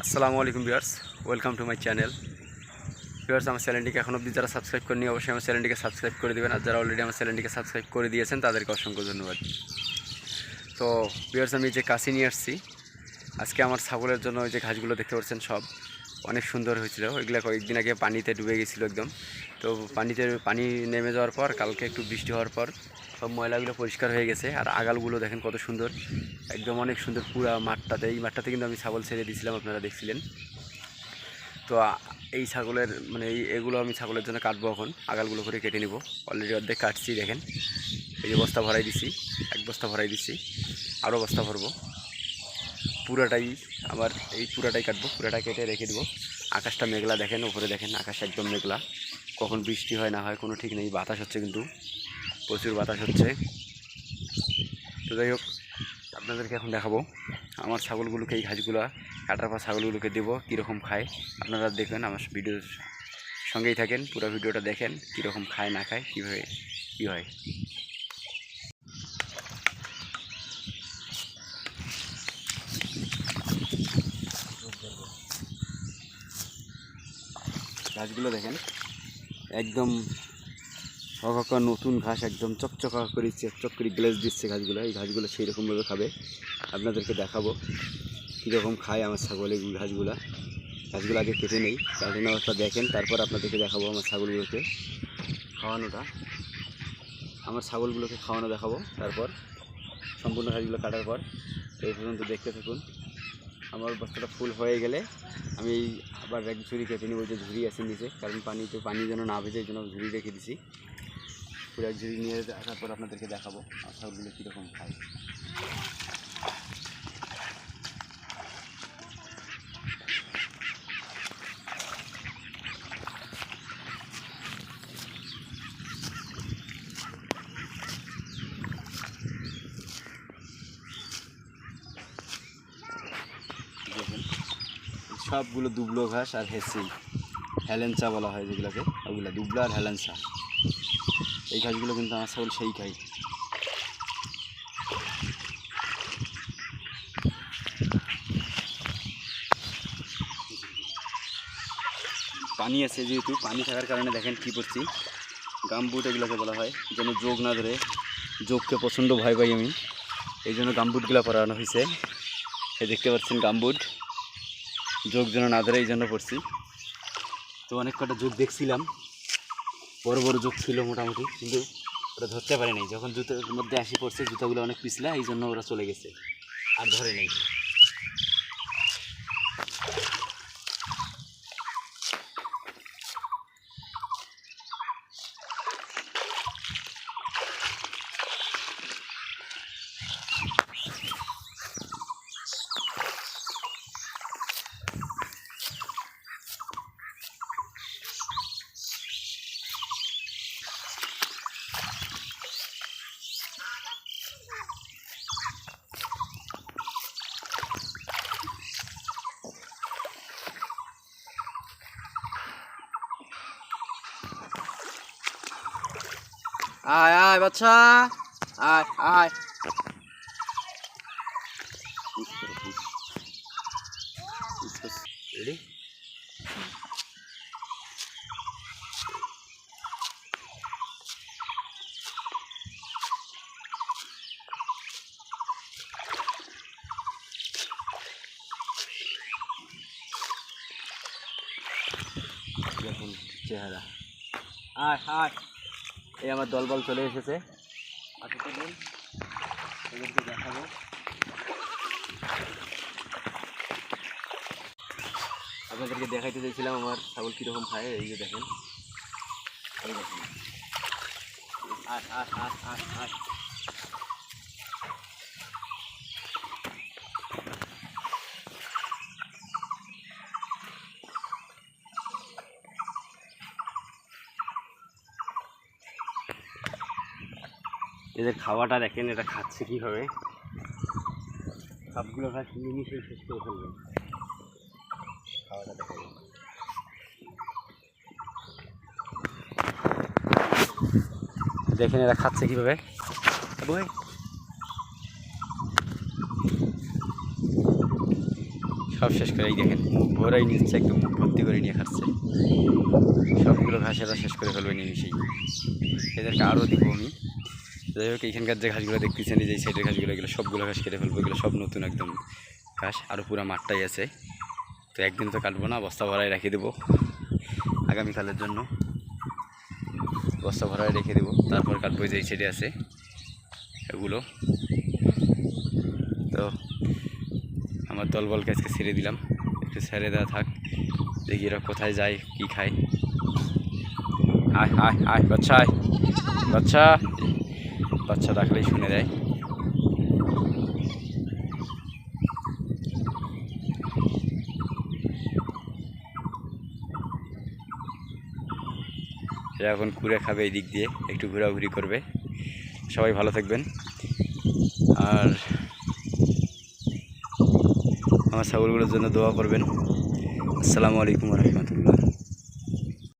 আসসালামু আলাইকুম viewers welcome to my channel viewers আমার চ্যানেলটিকে এখন অবধি যারা সাবস্ক্রাইব করেনি অবশ্যই আমার চ্যানেলটিকে সাবস্ক্রাইব করে দেবেন আর যারা অলরেডি আমার চ্যানেলটিকে সাবস্ক্রাইব করে দিয়েছেন তাদেরকে অসংখ্য ধন্যবাদ তো ভিউয়ার্স আমি যে কাশি নিয়ে আসছি আজকে আমার ছাগলের জন্য ওই যে ঘাসগুলো দেখতে পাচ্ছেন সব অনেক সুন্দর হয়েছিল। ওইগুলো কয়েকদিন আগে পানিতে ডুবে গেছিল একদম। তো পানিতে পানি নেমে যাওয়ার পর, কালকে একটু বৃষ্টি হওয়ার পর সব ময়লাগুলো পরিষ্কার হয়ে গেছে। আর আগালগুলো দেখেন কত সুন্দর। একদম অনেক সুন্দর পুরা মাঠটাতে। এই মাঠটাতে কিন্তু আমি ছাগল ছেড়ে দিয়েছিলাম, আপনারা দেখছিলেন। তো এই ছাগলের মানে এই এগুলো আমি ছাগলের জন্য কাটবো এখন। আগালগুলো করে কেটে নিব। অলরেডি অর্ধেক কাটছি, দেখেন। এই যে বস্তা ভরাই দিছি, এক বস্তা ভরাই দিছি আরও বস্তা ভরবো। পুরাটাই আবার এই পুরাটাই কাটবো পুরাটা কেটে রেখে দেবো। আকাশটা মেঘলা দেখেন ওপরে দেখেন, আকাশ একদম মেঘলা। কখন বৃষ্টি হয় না হয় কোনো ঠিক নেই, বাতাস হচ্ছে কিন্তু, প্রচুর বাতাস হচ্ছে। তো যাই হোক, আপনাদেরকে এখন দেখাবো, আমার ছাগলগুলোকে, এই ঘাসগুলো, কাটার পর ছাগলগুলোকে দেবো, কীরকম খায়। আপনারা দেখবেন, আমার ভিডিওর সঙ্গেই থাকেন, পুরো ভিডিওটা দেখেন, কীরকম খায়, না খায়, কীভাবে, কী হয়। ঘাসগুলো দেখেন। একদম হকা নতুন ঘাস, একদম চকচকা করে চকচক করে গ্লেজ দিচ্ছে ঘাসগুলো এই ঘাসগুলো সেই রকমভাবে খাবে। আপনাদেরকে দেখাবো কীরকম খায় আমার ছাগল এই ঘাসগুলো। ঘাসগুলো আগে কেটে নেই কাটে নেওয়াটা দেখেন। তারপর আপনাদেরকে দেখাবো আমার ছাগলগুলোকে খাওয়ানোটা। আমার ছাগলগুলোকে খাওয়ানো দেখাবো। তারপর সম্পূর্ণ ঘাসগুলো কাটার পর এই পর্যন্ত দেখতে থাকুন। আমার বস্তাটা ফুল হয়ে গেলে আমি আবার এক ঝুড়ি কেটে নিব, যে ঝুড়ি আছে নিচে। কারণ পানিতে পানি যেন না ভেজে, এই জন্য ঝুড়ি রেখে দিছি। পুরো এক ঝুড়ি নিয়ে আসার পর আপনাদেরকে দেখাবো আর ছাগলগুলো কীরকম খায় দেখেন সবগুলো দুবলো ঘাস আর হেসি হেলেন্সা বলা হয় যেগুলোকে, ওগুলো দুবলা আর হেলেন্সা এই ঘাসগুলো কিন্তু আমার ছাগল সেই খাই পানি আছে যেহেতু, পানি থাকার কারণে দেখেন কী করছি গামবুট এগুলোকে বলা হয়, যেন যোগ না ধরে, যোগকে প্রচণ্ড ভয় পাই আমি। এই জন্য গামবুটগুলো পরানো হয়েছে এই দেখতে পাচ্ছেন গামবুট। যোগ যেন না ধরে, এই জন্য পড়ছি। তো অনেক কটা যোগ দেখছিলাম। বড় বড় যোগ ছিল মোটামুটি, কিন্তু ওরা ধরতে পারে নাই। যখন জুতোর মধ্যে আসি পড়ছে, জুতোগুলো অনেক পিছলা, এই জন্য ওরা চলে গেছে। আর ধরে নেই। আয় আয় বাচ্চা। আয় আয়। রেডি দেখুন চেহারা। আয় আয়। এই আমার দলবল চলে এসেছে। দেখাবো আপনাদেরকে দেখাইতে চাইছিলাম আমার ছাগল কীরকম খায়, এই যে দেখেন। এই দেখেন। আট আট আট আট আয় এদের খাওয়াটা দেখেন, এটা খাচ্ছে কীভাবে? সবগুলো ঘাস মিশে শেষ করে ফেলবে খাওয়াটা দেখা যাবে দেখেন এরা খাচ্ছে কীভাবে? বই সব শেষ করে, এই দেখেন মুখ ভরাই নিচ্ছে, একদম মুখ ভর্তি করে নিয়ে খাচ্ছে। সবগুলো ঘাস এরা শেষ করে ফেলবে নিমিশেই এদেরকে আরও দিব আমি। যাই হোক এইখানকার যে ঘাসগুলো দেখতেছেন যে সাইডের ঘাসগুলো, এগুলো সবগুলো ঘাস কেটে ফেলব, এগুলো সব নতুন একদম ঘাস আরও পুরো মাঠটাই আছে। তো একদিন তো কাটবো না, বস্তা ভরাই রেখে দেবো আগামীকালের জন্য। বস্তা ভরায় রেখে দেবো, তারপর কাটবো যে ছেড়ে আছে এগুলো। তো আমার দল দলবলকে আজকে ছেড়ে দিলাম, একটু ছেড়ে দেওয়া থাক, দেখি এরা কোথায় যায়, কি খায়। আয় আয় আয়, বাচ্চা আয়, বাচ্চা। বাচ্চা ডাকলেই শুনে দেয়। এরা এখন ঘুরে খাবে এই দিক দিয়ে, একটু ঘোরাঘুরি করবে। সবাই ভালো থাকবেন। আর আমার ছাগলগুলোর জন্য দোয়া করবেন। আসসালামু আলাইকুম রহমতুল্লাহ।